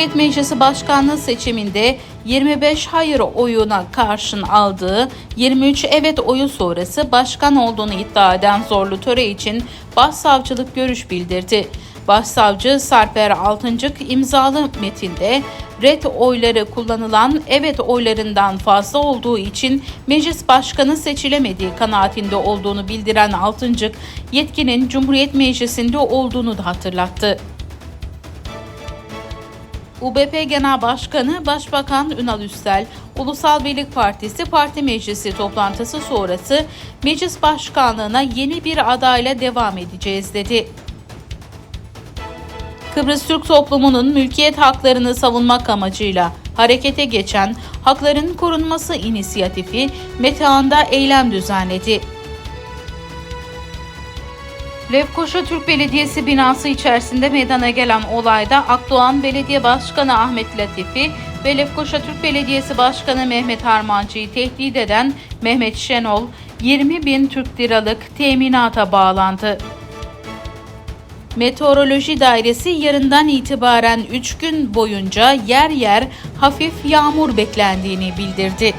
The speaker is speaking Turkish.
Cumhuriyet Meclisi Başkanlığı seçiminde 25 hayır oyuna karşın aldığı 23 evet oyu sonrası başkan olduğunu iddia eden Zorlu Töre için Başsavcılık görüş bildirdi. Başsavcı Sarper Altıncık imzalı metinde red oyları kullanılan evet oylarından fazla olduğu için meclis başkanı seçilemediği kanaatinde olduğunu bildiren Altıncık, yetkinin Cumhuriyet Meclisi'nde olduğunu da hatırlattı. UBP Genel Başkanı Başbakan Ünal Üstel, Ulusal Birlik Partisi Parti Meclisi toplantısı sonrası meclis başkanlığına yeni bir adayla devam edeceğiz dedi. Kıbrıs Türk toplumunun mülkiyet haklarını savunmak amacıyla harekete geçen Hakların Korunması İnisiyatifi Metehan'da eylem düzenledi. Lefkoşa Türk Belediyesi binası içerisinde meydana gelen olayda Akdoğan Belediye Başkanı Ahmet Latifi ve Lefkoşa Türk Belediyesi Başkanı Mehmet Harmancı'yı tehdit eden Mehmet Şenol 20 bin Türk liralık teminata bağlandı. Meteoroloji Dairesi yarından itibaren 3 gün boyunca yer yer hafif yağmur beklendiğini bildirdi.